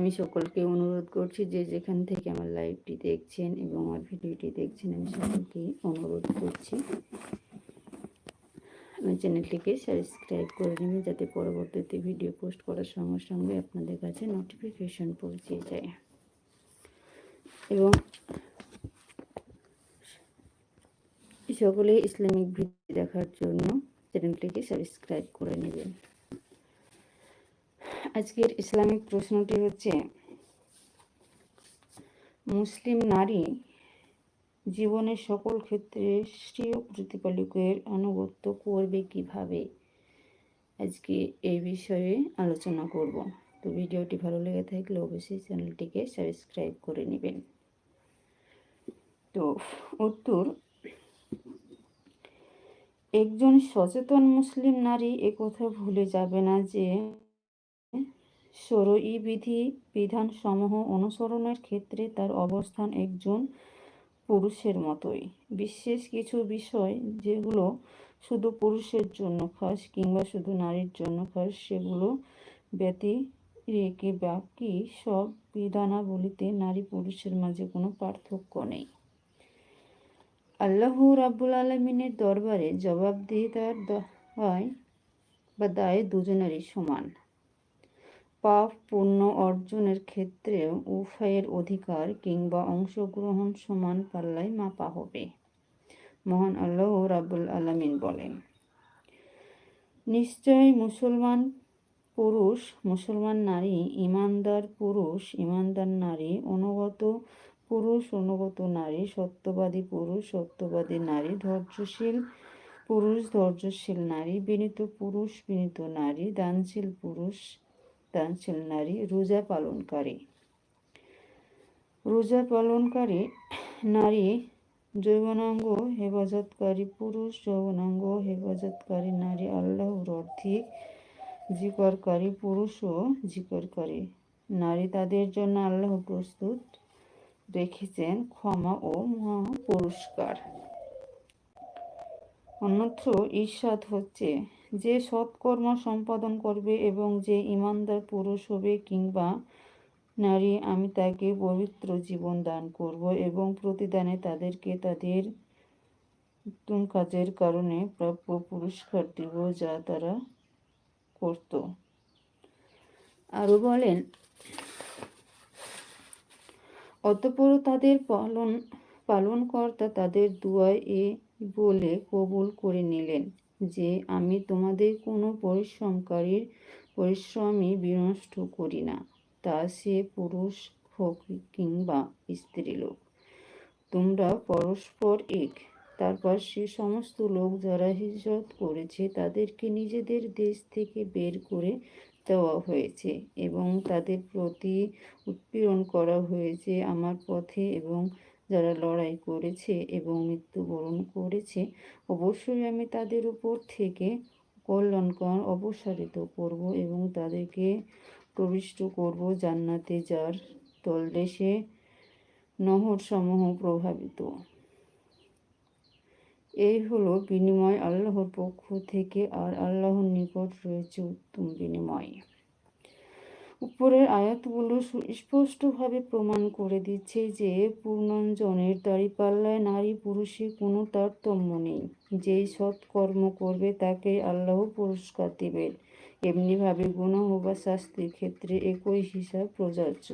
আমি সকলকে অনুরোধ করছি যে যেখান থেকে আমার লাইভটি দেখছেন এবং আমার ভিডিওটি দেখছেন, আমি সকলকে অনুরোধ করছি। আমার চ্যানেলটিকে সাবস্ক্রাইব করে নেবেন যাতে পরবর্তীতে ভিডিও পোস্ট করার সঙ্গে সঙ্গে আপনাদের কাছে নোটিফিকেশন পৌঁছে যায়। এবং সকলে ইসলামিক ভিডিও দেখার জন্য চ্যানেলটিকে সাবস্ক্রাইব করে নেবেন। আজকের ইসলামিক প্রশ্নটি হচ্ছে, মুসলিম নারী জীবনের সকল ক্ষেত্রে স্ত্রীয় প্রতিপালকের আনুগত্য করবে কীভাবে? আজকে এই বিষয়ে আলোচনা করব। তো ভিডিওটি ভালো লেগে থাকলে অবশ্যই চ্যানেলটিকে সাবস্ক্রাইব করে নেবেন। তো উত্তর, একজন সচেতন মুসলিম নারী একথা ভুলে যাবে না যে সরই বিধি বিধানসমূহ অনুসরণের ক্ষেত্রে তার অবস্থান একজন পুরুষের মতোই। বিশেষ কিছু বিষয় যেগুলো শুধু পুরুষের জন্য খাস কিংবা শুধু নারীর জন্য খাস, সেগুলো ব্যতি রেখে বাকি সব বিধানাবলিতে নারী পুরুষের মাঝে কোনো পার্থক্য নেই। আল্লাহ রাব্বুল আলমিনের দরবারে জবাবদিহিতার দায় বা দায় দুজনেরই সমান। পাপ পুণ্য অর্জনের ক্ষেত্রেও উভয়ের অধিকার কিংবা অংশগ্রহণ সমান পাল্লায় মাপা হবে। মহান আল্লাহ রাবুল আলমিন বলেন, নিশ্চয় মুসলমান পুরুষ, মুসলমান নারী, ইমানদার পুরুষ, ইমানদার নারী, অনুগত পুরুষ, অনুগত নারী, সত্যবাদী পুরুষ, সত্যবাদী নারী, ধৈর্যশীল পুরুষ, ধৈর্যশীল নারী, বিনীত পুরুষ, বিনীত নারী, দানশীল পুরুষ নারী রোজা পালনকারী রোজা পালনকারী নারী যৌবনাঙ্গ হেফাজতকারী পুরুষ যৌবনাঙ্গ হেফাজতকারী নারী আল্লাহর অর্ধেক জিকরকারী পুরুষ ও জিকরকারী নারী তাদের জন্য আল্লাহ প্রস্তুত রেখেছেন ক্ষমা ও মহা পুরস্কার অন্যত্র ঈর্ষাদ হচ্ছে যে সৎকর্ম সম্পাদন করবে এবং যে ইমানদার পুরুষ হবে কিংবা নারী, আমি তাকে পবিত্র জীবন দান করব এবং প্রতিদানে তাদেরকে তাদের উত্তম কাজের কারণে প্রাপ্য পুরস্কার দিব যা তারা করত। আরও বলেন, অতপর তাদের পালন, পালনকর্তা তাদের দুয়ায় এ বলে কবুল করে নিলেন। যে আমি তোমাদের কোনো পরিশ্রমকারীর পরিশ্রমই বিনষ্ট করি না। তা সে পুরুষ হোক কিংবা স্ত্রীলোক তোমরা পরস্পর এক। তারপর সে সমস্ত লোক যারা হিজরত করেছে, তাদেরকে নিজেদের দেশ থেকে বের করে দেওয়া হয়েছে এবং তাদের প্রতি উৎপীড়ন করা হয়েছে আমার পথে এবং যারা লড়াই করেছে এবং মৃত্যুবরণ করেছে, অবশ্যই আমি তাদের উপর থেকে কল্যাণকর অপসারিত করব এবং তাদেরকে প্রবিষ্ট করব জান্নাতে যার তলদেশে নহর সমূহ প্রভাবিত। এই হলো বিনিময় আল্লাহর পক্ষ থেকে, আর আল্লাহর নিকট রয়েছে উত্তম বিনিময়। উপরের আয়াতগুলো সুস্পষ্টভাবে প্রমাণ করে দিচ্ছে যে পূর্ণঞ্জনের দাড়িপাল্লায় নারী পুরুষে কোনো তারতম্য নেই। যেই সৎকর্ম করবে তাকে আল্লাহ পুরস্কার দেবেন এমনিভাবে গুনাহ বা শাস্তির ক্ষেত্রে একই হিসাব প্রযোজ্য।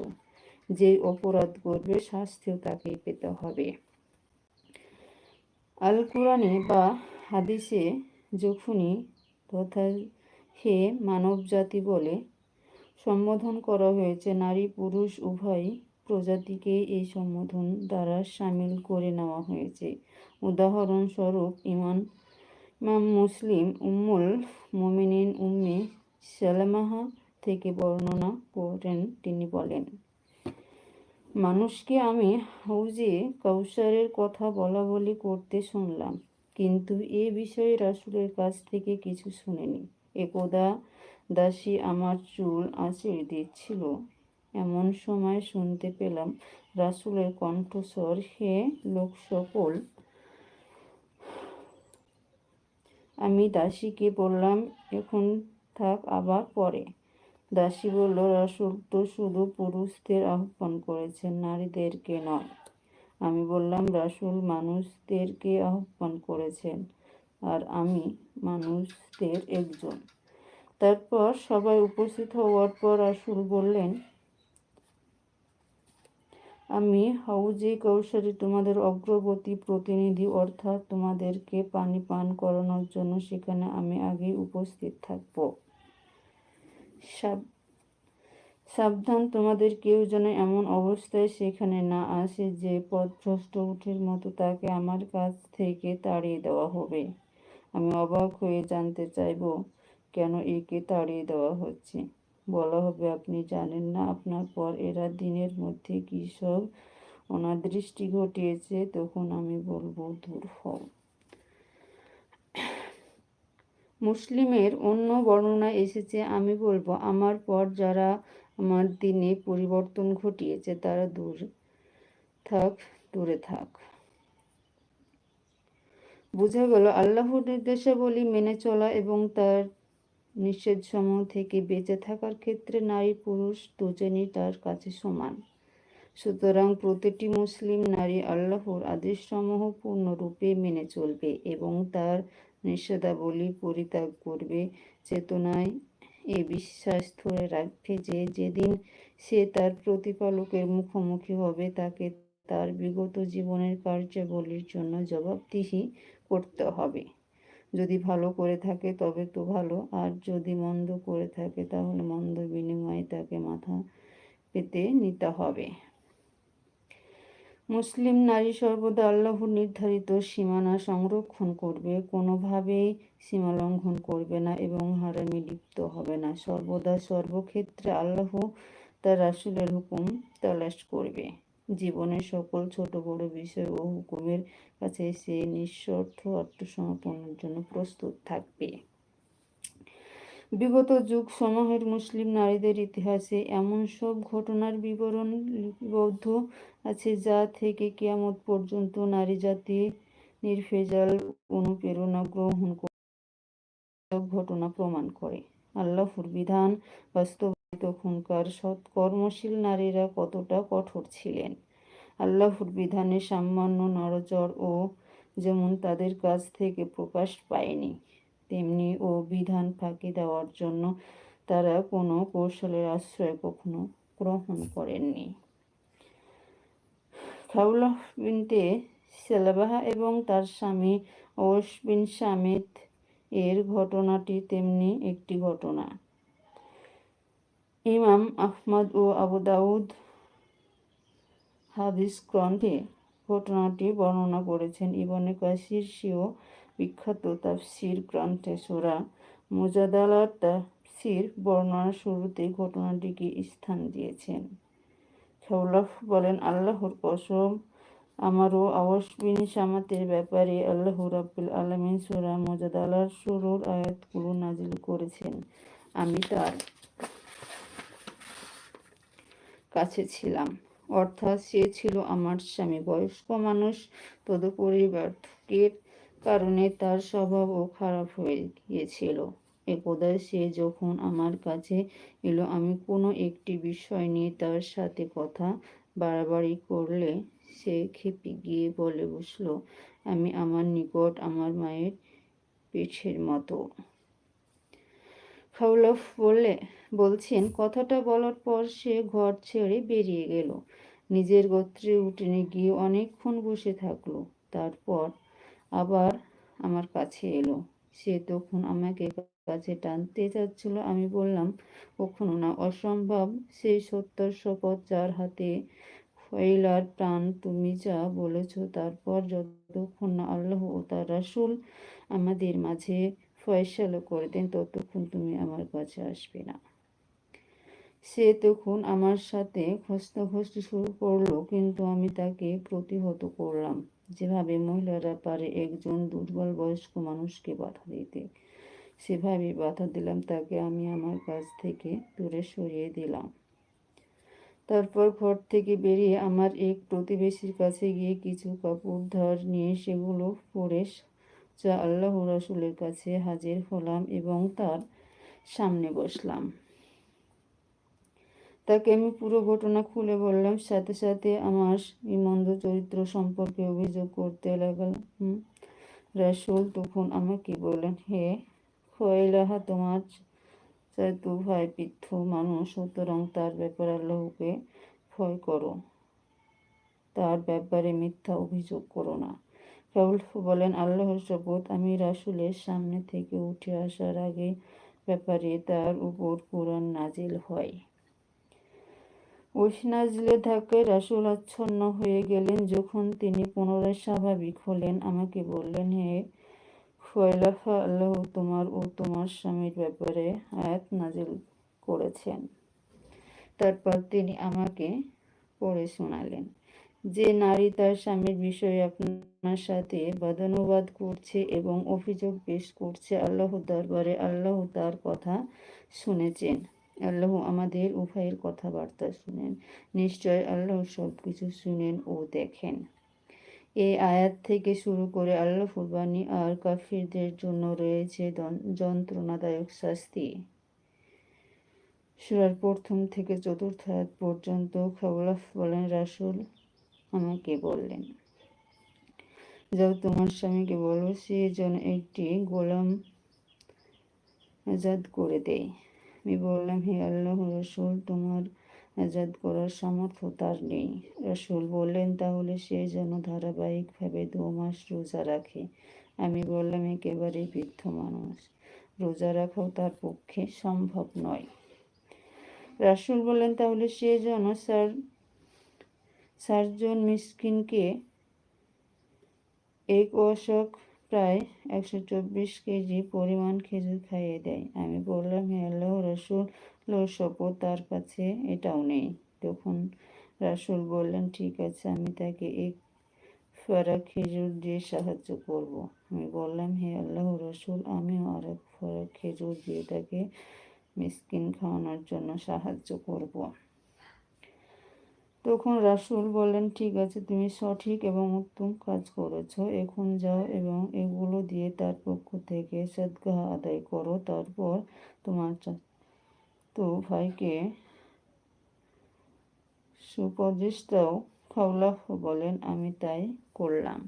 যে অপরাধ করবে শাস্তিও তাকে পেতে হবে। আল কোরআনে বা হাদিসে যখনই তথা হে মানব জাতি বলে সম্বোধন করা হয়েছে, নারী, পুরুষ, উভয় প্রজাতিকে এই সম্বোধন দ্বারা সামিল করে নেওয়া হয়েছে। উদাহরণস্বরূপ ইমান ইমাম মুসলিম, উম্মুল মোমিনিন, উম্মে সালামাহা থেকে বর্ণনা করেন তিনি বলেন, মানুষকে আমি হৌজে কৌশলের কথা বলা বলি করতে শুনলাম, কিন্তু এ বিষয়ে রাসুলের কাছ থেকে কিছু শুনিনি। একদা দাসী আমার চুল আঁচড়ে দিচ্ছিল। এমন সময় শুনতে পেলাম, রাসুলের কণ্ঠস্বর, হে লোক সকল আমি দাসীকে বললাম, এখন থাক আবার পরে। দাসী বলল, রাসূল তো শুধু পুরুষদের আহ্বান করেছেন, নারীদেরকে নয়। আমি বললাম, রাসুল মানুষদেরকে আহ্বান করেছেন, আর আমি মানুষদের একজন। তারপর সবাই উপস্থিত হওয়ার পর রাসূল বললেন, আমি হাউজে কৌশলে তোমাদের অগ্রবর্তী প্রতিনিধি, অর্থাৎ তোমাদেরকে পানি পান করানোর জন্য সেখানে আমি আগেই উপস্থিত থাকব। সাব- সাবধান, তোমাদের কেউ যেন এমন অবস্থায় সেখানে না আসে যে পথভ্রষ্ট উঠের মতো তাকে আমার কাছ থেকে তাড়িয়ে দেওয়া হবে। আমি অবাক হয়ে জানতে চাইব কেন একে তাড়িয়ে দেওয়া হচ্ছে? বলা হবে, আপনি জানেন না আপনার পর এরা দিনের মধ্যে কী সব অনাদৃষ্টি ঘটিয়েছে? তখন আমি বলব, দূর মুসলিমের অন্য বর্ণনা এসেছে, আমি বলব, আমার পর যারা আমার দিনে পরিবর্তন ঘটিয়েছে, তারা দূর থাক, দূরে থাক। বোঝা গেল, আল্লাহর নির্দেশাবলী মেনে চলা এবং তার নিষেধসমূহ থেকে বেঁচে থাকার ক্ষেত্রে নারী পুরুষ দুজনই তার কাছে সমান। সুতরাং প্রতিটি মুসলিম নারী আল্লাহর আদেশসমূহ পূর্ণরূপে মেনে চলবে এবং তার নিষেধাবলী পরিত্যাগ করবে। চেতনায় এ বিশ্বাস ধরে রাখবে যে যেদিন সে তার প্রতিপালকের মুখোমুখি হবে, তাকে তার বিগত জীবনের কার্যাবলীর জন্য জবাবদিহি করতে হবে। যদি ভালো করে থাকে তবে তো ভালো। আর যদি মন্দ করে থাকে তাহলে মন্দ বিনিময়ে তাকে মাথা পেতে নিতে হবে। মুসলিম নারী সর্বদা আল্লাহর নির্ধারিত সীমানা সংরক্ষণ করবে, কোনোভাবেই সীমা লঙ্ঘন করবে না এবং হারামে লিপ্ত হবে না। সর্বদা সর্বক্ষেত্রে আল্লাহ তার রাসুলের হুকুম তালাশ করবে। জীবনের সকল ছোট বড় বিষয় ও হুকুমের কাছে সে নিঃস্বার্থ আত্মসমর্পণের জন্য প্রস্তুত থাকবে। বিগত যুগ সমূহের মুসলিম নারীদের ইতিহাসে এমন সব ঘটনার বিবরণ লিপিবদ্ধ আছে যা থেকে কিয়ামত পর্যন্ত নারী জাতি নির্ভেজাল অনুপ্রেরণা গ্রহণ ঘটনা প্রমাণ করে। আল্লাহর বিধান বাস্তবায়িত তখনকার সৎকর্মশীল নারীরা কতটা কঠোর ছিলেন? আল্লাহর বিধানে সামান্য নড়চড় ও যেমন তাদের কাছ থেকে প্রকাশ পায়নি, তেমনি ও বিধান ফাঁকি দেওয়ার জন্য তারা কোনো কৌশলের আশ্রয় কখনো গ্রহণ করেননি। খাউলাহ বিনতে সেলাবাহা এবং তার স্বামী ওস বিন সামিত এর ঘটনাটি তেমনি একটি ঘটনা। ইমাম আহমদ ও আবু দাউদ হাদিস গ্রন্থে ঘটনাটি বর্ণনা করেছেন। ইবনে কাসির সিও বিখ্যাত তাফসির গ্রন্থে সুরা মুজাদালার তাফসির বর্ণনার শুরুতে ঘটনাটিকে স্থান দিয়েছেন। খাউলাফ বলেন, আল্লাহর কসম আমারও আওয়াস বিন সামাতের ব্যাপারে আল্লাহ রাব্বুল আলমিন সুরা মোজাদালার শুরুর আয়াতগুলো নাজিল করেছেন। আমি তার কাছে ছিলাম। অর্থাৎ সে ছিল আমার স্বামী। বয়স্ক মানুষ, তদুপরি ব্যর্থকের কারণে তার স্বভাবও খারাপ হয়ে গিয়েছিল। একদা সে যখন আমার কাছে এলো, আমি কোনো একটি বিষয় নিয়ে তার সাথে কথা বাড়াবাড়ি করলে সে খেপে গিয়ে বলে বসল, আমি আমার নিকট আমার মায়ের পিঠের মতো। খাউলফ বললে, বলছেন, কথাটা বলার পর সে ঘর ছেড়ে বেরিয়ে গেল। নিজের গোত্রে উঠেনে গিয়ে অনেকক্ষণ বসে থাকল। তারপর আবার আমার কাছে এলো। সে তখন আমাকে কাছে টানতে চাচ্ছিল। আমি বললাম, কখনো না, অসম্ভব। সেই সত্যর শপথ যার হাতে ফয়লার প্রাণ তুমি যা বলেছ, তারপর যতক্ষণ না আল্লাহ ও তার রাসুল আমাদের মাঝে ফয়সালা করে দেন ততক্ষণ তুমি আমার কাছে আসবে না। সে তখন আমার সাথে খস্তাখস্তি শুরু করল, কিন্তু আমি তাকে প্রতিহত করলাম। যেভাবে মহিলারা পারে একজন দুর্বল বয়স্ক মানুষকে বাধা দিতে সেভাবে বাধা দিলাম, তাকে আমি আমার কাছ থেকে দূরে সরিয়ে দিলাম। তারপর ঘর থেকে বেরিয়ে আমার এক প্রতিবেশীর কাছে গিয়ে কিছু কাপড় ধার নিয়ে সেগুলো পরে যা আল্লাহ রাসুলের কাছে হাজির হলাম এবং তার সামনে বসলাম। তাকে আমি পুরো ঘটনা খুলে বললাম, সাথে সাথে আমার ইমন্দ চরিত্র সম্পর্কে অভিযোগ করতে লাগলাম। রাসুল তখন আমাকে বললেন, হে খয়লাহা, তোমার চাইতু ভাই বৃদ্ধ মানুষ, সুতরাং তার ব্যাপারে আল্লাহকে ভয় করো। তার ব্যাপারে মিথ্যা অভিযোগ করো না। কেবল বলেন, আল্লাহর শপথ আমি রাসুলের সামনে থেকে উঠে আসার আগে ব্যাপারে তার উপর কোরআন নাজিল হয়। ওই নাজিলের ধাক্কায় রাসুল আচ্ছন্ন হয়ে গেলেন। যখন তিনি পুনরায় স্বাভাবিক হলেন, আমাকে বললেন, হে ফয়লাফা আল্লাহ তোমার ও তোমার স্বামীর ব্যাপারে আয়াত নাজিল করেছেন। তারপর তিনি আমাকে পড়ে শোনালেন, যে নারী তার স্বামীর বিষয়ে আপনার সাথে বাদানুবাদ করছে এবং অভিযোগ পেশ করছে আল্লাহ দরবারে, আল্লাহ তার কথা শুনেছেন। আল্লাহ আমাদের উভয়ের কথাবার্তা শুনেন। নিশ্চয় আল্লাহ সব কিছু শুনেন ও দেখেন। এই আয়াত থেকে শুরু করে আল্লাহ ফুরবানি আর কাফিরদের জন্য রয়েছে যন্ত্রণাদায়ক শাস্তি। সুরার প্রথম থেকে চতুর্থ আয়াত পর্যন্ত খাবলাফ বলেন, রাসুল আমাকে বললেন, যাও তোমার স্বামীকে বলো, সে যেন একটি গোলাম আজাদ করে দেয়। আমি বললাম, হে আল্লাহ রসুল, তোমার আজাদ করার সামর্থ্য তার নেই। রসুল বললেন, তাহলে সে যেন ধারাবাহিকভাবে দু মাস রোজা রাখে। আমি বললাম একেবারে বৃদ্ধ মানুষ, রোজা রাখাও তার পক্ষে সম্ভব নয়। রাসুল বললেন, তাহলে সে যেন স্যার ষাটজন মিসকিনকে এক অশক প্রায় একশো চব্বিশ কেজি পরিমাণ খেজুর খাইয়ে দেয়। আমি বললাম, হে আল্লাহ রসুল শপথ তার কাছে এটাও নেই তখন রাসুল বললেন, ঠিক আছে, আমি তাকে এক ফরা খেজুর দিয়ে সাহায্য করব। আমি বললাম, হে আল্লাহ রসুল, আমিও আর এক ফরা খেজুর দিয়ে তাকে মিসকিন খাওয়ানোর জন্য সাহায্য করব। তখন রাসুল বললেন, ঠিক আছে, তুমি সঠিক এবং উত্তম কাজ করেছ এখন যাও এবং এগুলো দিয়ে তার পক্ষ থেকে সদ্গাহ আদায় করো তারপর তোমার তো ভাইকে সুপদিষ্টাও খাওলাফ বলেন, আমি তাই করলাম।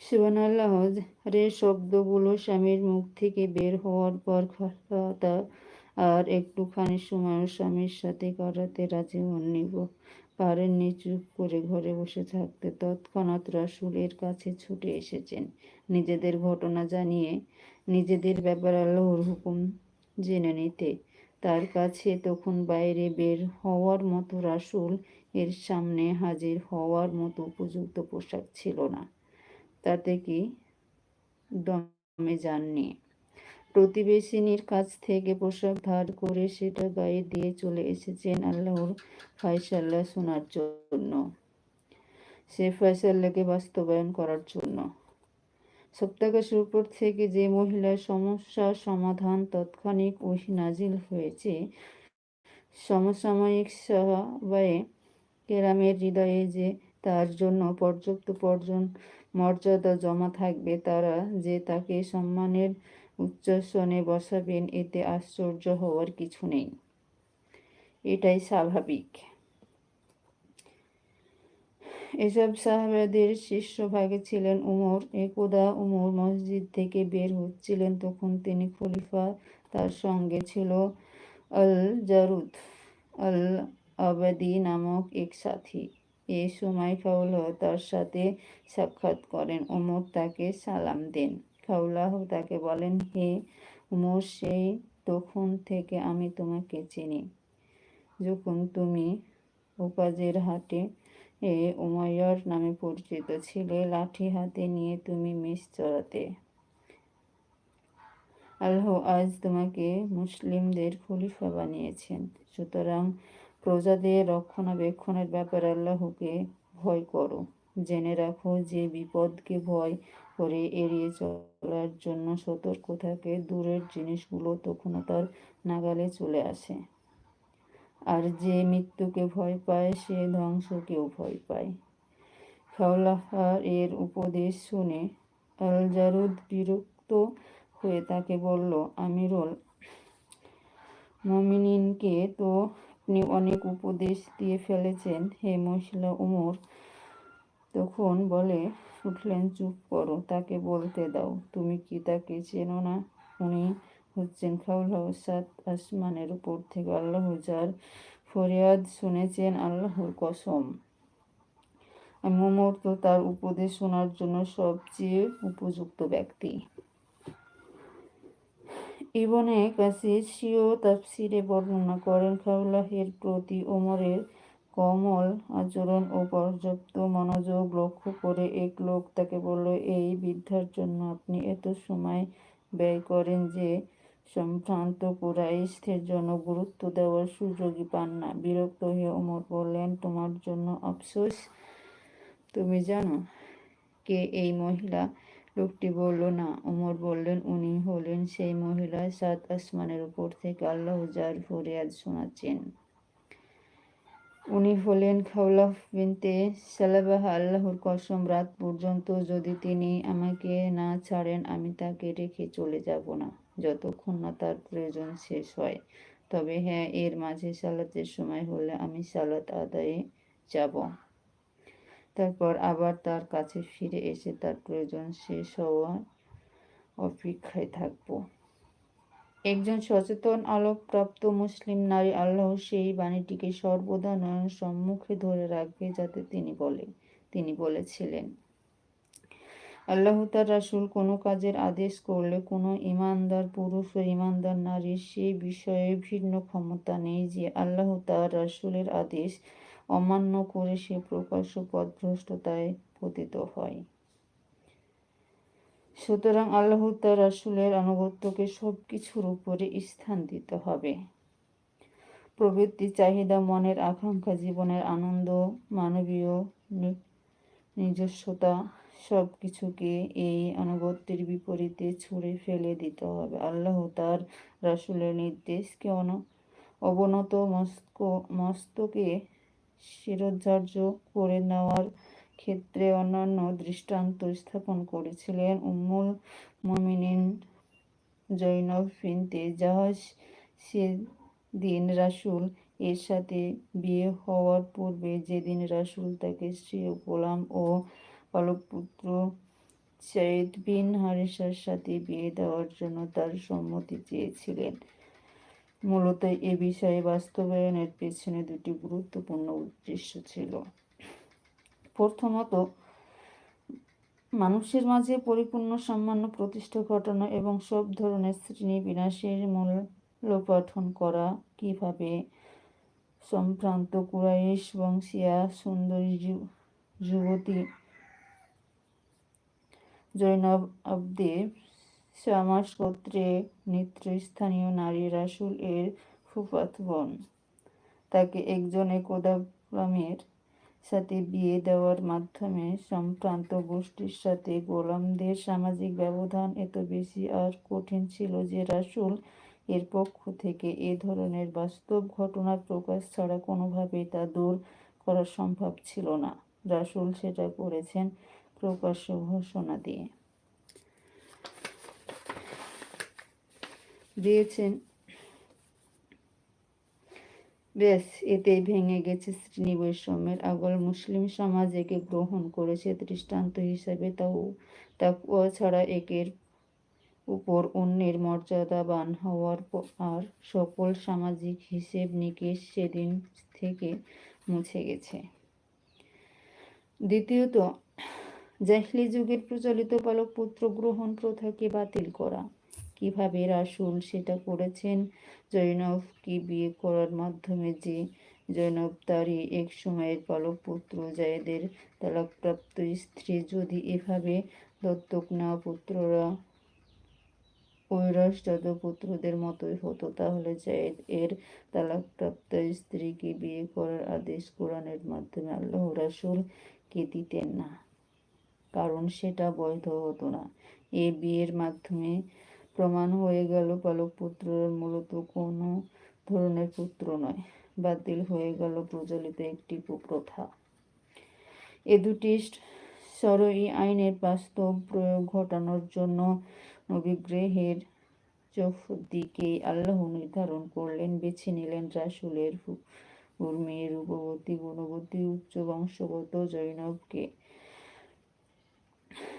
শিবান আল্লাহ রে শব্দগুলো স্বামীর মুখ থেকে বের হওয়ার পর খাতা আর একটুখানি সময় স্বামীর সাথে কাটাতে রাজি হননি পারেননি, চুপ করে ঘরে বসে থাকতে। তৎক্ষণাৎ রাসুলের কাছে ছুটে এসেছেন। নিজেদের ঘটনা জানিয়ে নিজেদের ব্যাপার আল্লাহর হুকুম জেনে নিতে। তার কাছে তখন বাইরে বের হওয়ার মতো রাসুল এর সামনে হাজির হওয়ার মতো উপযুক্ত পোশাক ছিল না। তাতে কি দমে যাননি? প্রতিবেশিনীর কাছ থেকে পোশাক ধার করে সেটা গায়ে দিয়ে চলে এসেছেন আল্লাহর ফাইসাল্লাহ শোনার জন্য। সে ফয়সাল্লাকে বাস্তবায়ন করার জন্য। সপ্তাহের উপর থেকে যে মহিলার সমস্যা সমাধান তৎক্ষণিক ওহি নাজিল হয়েছে, সমসাময়িক সহাবায়ে কেরামের হৃদয়ে যে তার জন্য পর্যাপ্ত পর্যন মর্যাদা জমা থাকবে, তারা যে তাকে সম্মানের উচ্চাসনে বসাবেন, এতে আশ্চর্য হওয়ার কিছু নেই। এটাই স্বাভাবিক। এসব সাহাবাদের ভাগে ছিলেন উমর। একদা উমর মসজিদ থেকে বের হচ্ছিলেন, তখন তিনি খলিফা তার সঙ্গে ছিল আল জারুদ আল আবাদি নামক এক সাথী। এ সময় খাউল তার সাথে সাক্ষাৎ করেন। উমর তাকে সালাম দেন। খাউলাহ তাকে বলেন, হে উমর তখন থেকে আমি তোমাকে চিনি। যখন তুমি উপাজের হাটে এ উমাইয়ার নামে পরিচিত ছিলে, লাঠি হাতে নিয়ে তুমি মিস চড়াতে। আল্লাহ আজ তোমাকে মুসলিমদের খলিফা বানিয়েছেন। সুতরাং প্রজাদের রক্ষণাবেক্ষণের ব্যাপারে আল্লাহকে ভয় করো। জেনে রাখো যে বিপদকে ভয় করে এড়িয়ে চলার জন্য সতর্ক থাকে। দূরের জিনিসগুলো তখনও তার নাগালে চলে আসে। আর যে মৃত্যুকে ভয় পায়, সে ধ্বংসকেও ভয় পায়। খাওলাফার এর উপদেশ শুনে আলজারুদ বিরক্ত হয়ে তাকে বলল, আমিরুল, মমিনিনকে তো আপনি অনেক উপদেশ দিয়ে ফেলেছেন। হে মহিলা উমর, তখন বলে উঠলেন চুপ করো, তাকে বলতে দাও। তুমি কি তাকে চেনো না? উনি হচ্ছেন খাউল সাত আসমানের উপর থেকে আল্লাহ, যার ফরিয়াদ শুনেছেন আল্লাহর কসম। আমি তো তার উপদেশ শোনার জন্য সবচেয়ে উপযুক্ত ব্যক্তি। ইবনে কাসির সিও তাফসিরে বর্ণনা করেন, খাউলাহের প্রতি ওমরের কমল আচরণ ও পর্যাপ্ত মনোযোগ লক্ষ্য করে এক লোক তাকে বলল, এই বৃদ্ধার জন্য আপনি এত সময় ব্যয় করেন যে সম্ভ্রান্ত কুরাইশদের জন্য গুরুত্ব দেওয়ার সুযোগই পান না। বিরক্ত হয়ে ওমর বললেন, তোমার জন্য আফসোস? তুমি জানো কে এই মহিলা? লোকটি বলল, না। ওমর বললেন, উনি হলেন সেই মহিলা সাত আসমানের উপর থেকে আল্লাহ যার ফরিয়াদ শোনাচ্ছেন। উনি হলেন খাউলাফ বিনতে সালাবাহ আল্লাহর কসম, রাত পর্যন্ত যদি তিনি আমাকে না ছাড়েন, আমি তাকে রেখে চলে যাব না। যতক্ষণ না তার প্রয়োজন শেষ হয়। তবে হ্যাঁ এর মাঝে সালাতের সময় হলে আমি সালাত আদায়ে যাব। তারপর আবার তার কাছে ফিরে এসে তার প্রয়োজন শেষ হওয়ার অপেক্ষায় থাকব। একজন সচেতন, আলোকপ্রাপ্ত মুসলিম নারী আল্লাহ সেই বাণীটিকে সর্বদা নয়ন সম্মুখে ধরে রাখবে যাতে তিনি বলে, তিনি বলেছিলেন। আল্লাহ তার রাসুল কোনো কাজের আদেশ করলে কোনো ইমানদার পুরুষ ও ইমানদার নারীর সেই বিষয়ে ভিন্ন ক্ষমতা নেই যে আল্লাহ তার রাসুলের আদেশ অমান্য করে সে প্রকাশ্য পথভ্রষ্টতায় পতিত হয়। সুতরাং আল্লাহ তার রাসুলের আনুগত্যকে সব কিছুর উপরে স্থান দিতে হবে। প্রবৃত্তি, চাহিদা, মনের আকাঙ্ক্ষা, জীবনের আনন্দ, মানবীয় নিজস্বতা সব কিছুকে এই আনুগত্যের বিপরীতে ছুঁড়ে ফেলে দিতে হবে। আল্লাহ তার রাসুলের নির্দেশকে অন, অবনত মস্ক, মস্তকে শিরোধার্য করে নেওয়ার ক্ষেত্রে অন্যান্য দৃষ্টান্ত স্থাপন করেছিলেন উম্মুল মমিনিন জৈনব ফিনতে জাহাজ সেদিন রাসুল। এর সাথে বিয়ে হওয়ার পূর্বে যেদিন রাসুল তাকে স্ত্রী গোলাম ও পালকপুত্র সৈয়দ বিন হারিসার সাথে বিয়ে দেওয়ার জন্য তার সম্মতি চেয়েছিলেন। মূলত এ বিষয়ে বাস্তবায়নের পেছনে দুটি গুরুত্বপূর্ণ উদ্দেশ্য ছিল। প্রথমত, মানুষের মাঝে পরিপূর্ণ সামান্য প্রতিষ্ঠা ঘটানো এবং সব ধরনের শ্রেণি বিনাশের মূল্যপাঠন করা কীভাবে সম্ভ্রান্ত কুরাইশ বংশিয়া সুন্দরী যুবতী জৈনব আবদেব সামাস গোত্রে নেতৃস্থানীয় নারী রাসুল এর ফুফাত বোন। তাকে একজন একদামের সাথে বিয়ে দেওয়ার মাধ্যমে সম্ভ্রান্ত গোষ্ঠীর সাথে গোলামদের সামাজিক ব্যবধান এত বেশি আর কঠিন ছিল যে রাসুল এর পক্ষ থেকে এ ধরনের বাস্তব ঘটনার প্রকাশ ছাড়া কোনোভাবেই তা দূর করা সম্ভব ছিল না। রাসুল সেটা করেছেন প্রকাশ্য ঘোষণা দিয়ে। দিয়েছেন ব্যাস এতেই ভেঙে গেছে শ্রেণি বৈষম্যের আগল মুসলিম সমাজ একে গ্রহণ করেছে দৃষ্টান্ত হিসেবে। তাও তাকুয়া ছাড়া একের উপর অন্যের মর্যাদাবান হওয়ার আর সকল সামাজিক হিসেব নিকেশ সেদিন থেকে মুছে গেছে। দ্বিতীয়ত, জাহলি যুগের প্রচলিত পালক পুত্র গ্রহণ প্রথাকে বাতিল করা। কীভাবে রাসুল সেটা করেছেন? জৈনবকে বিয়ে করার মাধ্যমে যে জৈনব তারই এক সময়ের পালক পুত্র জায়েদের তালাকপ্রাপ্ত স্ত্রী যদি এভাবে দত্তক নেওয়া পুত্ররা ঐরাসজাত পুত্রদের মতোই হতো, তাহলে জায়েদ এর তালাকপ্রাপ্ত স্ত্রীকে বিয়ে করার আদেশ কোরআনের মাধ্যমে আল্লাহ রাসুল কে দিতেন না? কারণ সেটা বৈধ হতো না। এ বিয়ের মাধ্যমে প্রমাণ হয়ে গেল পালক পুত্র মূলত কোনো ধরনের পুত্র নয়, বাতিল হয়ে গেল প্রচলিত একটি কুপ্রথা। এ দুটি সরই আইনের বাস্তব প্রয়োগ ঘটানোর জন্য নবিগ্রহের চৌদিকে আল্লাহ নির্ধারণ করলেন, বেছে নিলেন রাসুলের উর্মের রূপবতী, গুণবতী, উচ্চ বংশগত জৈনবকে।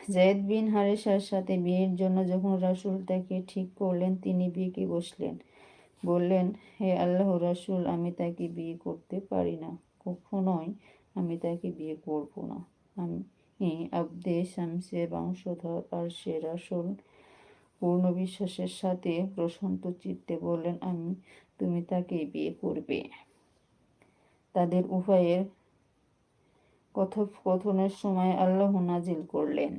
জায়দ বিন হারেসার সাথে বিয়ের জন্য যখন রাসুল তাকে ঠিক করলেন, তিনি বিয়েকে বসলেন। বললেন, হে আল্লাহ রাসুল, আমি তাকে বিয়ে করতে পারি না। কখনোই আমি তাকে বিয়ে করব না। আমি আব্দে শামসে বংশধর আর সে রাসুল পূর্ণ বিশ্বাসের সাথে প্রশান্ত চিত্তে বললেন, আমি, তুমি তাকে বিয়ে করবে। তাদের উভয়ের কথোপকথনের সময় আল্লাহ নাজিল করলেন।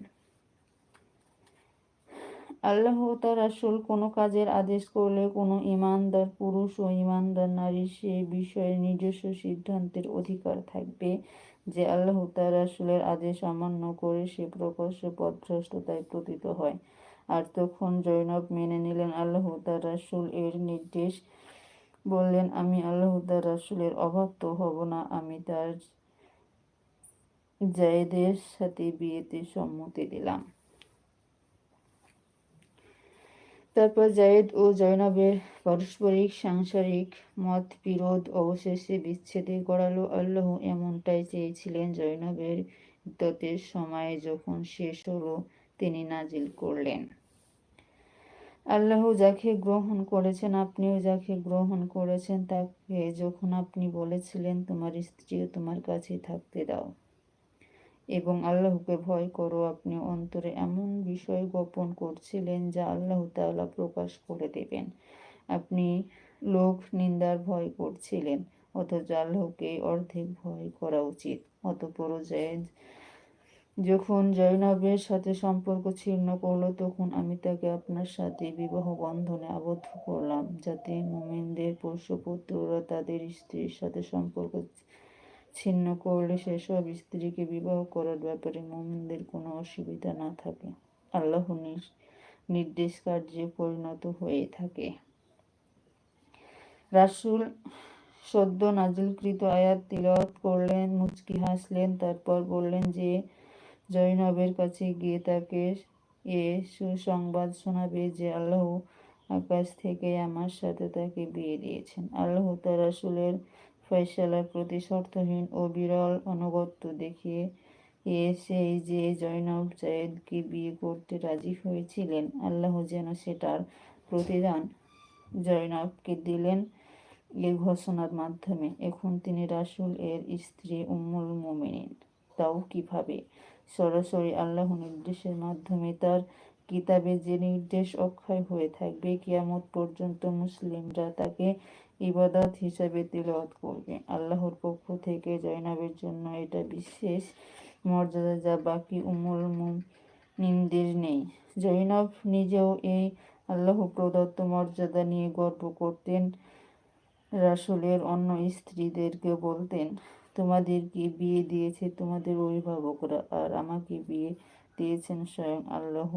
আল্লাহ তার আসল কোনো কাজের আদেশ করলে কোনো ইমানদার পুরুষ ও ইমানদার নারী সে বিষয়ে নিজস্ব সিদ্ধান্তের অধিকার থাকবে যে আল্লাহ তার আসলের আদেশ অমান্য করে সে প্রকাশ্য পথভ্রষ্টতায় পতিত হয়। আর তখন জৈনব মেনে নিলেন আল্লাহ তার রাসুল এর নির্দেশ। বললেন, আমি আল্লাহ তার রাসুলের অভাব তো হব না, আমি তার জায়েদের সাথে বিয়েতে সম্মতি দিলাম। তারপর জায়েদ ও জয়নবের পারস্পরিক, সাংসারিক মত বিরোধ অবশেষে বিচ্ছেদে গড়ালো আল্লাহ এমনটাই চেয়েছিলেন জয়নবের ইদ্যতের সময় যখন শেষ হলো তিনি নাজিল করলেন। আল্লাহ যাকে গ্রহণ করেছেন, আপনিও যাকে গ্রহণ করেছেন, তাকে যখন আপনি বলেছিলেন, তোমার স্ত্রীও তোমার কাছে থাকতে দাও। এবং আল্লাহকে ভয় করো, আপনি অন্তরে এমন বিষয় গোপন করছিলেন যা আল্লাহ তাআলা প্রকাশ করে দেবেন। আপনি লোক নিন্দার ভয় করছিলেন, অথচ আল্লাহকে অর্ধেক ভয় করা উচিত। অতপর জায়েদ যখন জয়নবের সাথে সম্পর্ক ছিন্ন করল, তখন আমি তাকে আপনার সাথে বিবাহ বন্ধনে আবদ্ধ করলাম, যাতে মোমেনদের পোষ্যপুত্ররা তাদের স্ত্রীর সাথে সম্পর্ক ছিন্ন করলে সেসব স্ত্রীকে বিবাহ করার ব্যাপারে মোমিনদের কোনো অসুবিধা না থাকে। আল্লাহ নির্দেশ কার্যে পরিণত হয়ে থাকে। রাসুল সদ্য নাজিলকৃত আয়াত তিলওয়াত করলেন, মুচকি হাসলেন, তারপর বললেন যে জৈনবের কাছে গিয়ে তাকে এ সুসংবাদ শোনাবে যে আল্লাহ আকাশ থেকে আমার সাথে তাকে বিয়ে দিয়েছেন। আল্লাহ তার রাসুলের ফয়সালার প্রতি শর্তহীন ও বিরল অনুগত্য দেখিয়ে এ সেই যে জয়নব জায়েদকে বিয়ে করতে রাজি হয়েছিলেন, আল্লাহ যেন সেটার প্রতিদান জয়নবকে দিলেন এ ঘোষণার মাধ্যমে। এখন তিনি রাসুল এর স্ত্রী উম্মুল মোমিনিন। তাও কীভাবে? সরাসরি আল্লাহ নির্দেশের মাধ্যমে তার কিতাবে যে নির্দেশ অক্ষয় হয়ে থাকবে, কিয়ামত পর্যন্ত মুসলিমরা তাকে ইবাদত হিসাবে তিলওয়াত করবে। আল্লাহর পক্ষ থেকে জয়নাবের জন্য এটা বিশেষ মর্যাদা, যা বাকি উমুল মুমিনদের নেই। জৈনব নিজেও এই আল্লাহ প্রদত্ত মর্যাদা নিয়ে গর্ব করতেন রাসুলের অন্য স্ত্রীদেরকে বলতেন তোমাদেরকে বিয়ে দিয়েছে তোমাদের অভিভাবকরা? আর আমাকে বিয়ে দিয়েছেন স্বয়ং আল্লাহ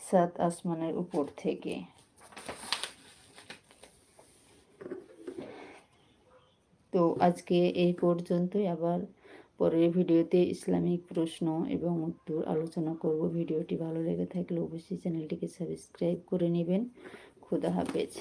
সাত আসমানের উপর থেকে। তো আজকে এই পর্যন্তই। আবার পরের ভিডিওতে ইসলামিক প্রশ্ন এবং উত্তর আলোচনা করব। ভিডিওটি ভালো লেগে থাকলে অবশ্যই চ্যানেলটিকে সাবস্ক্রাইব করে নেবেন। খুদা হাফেজ।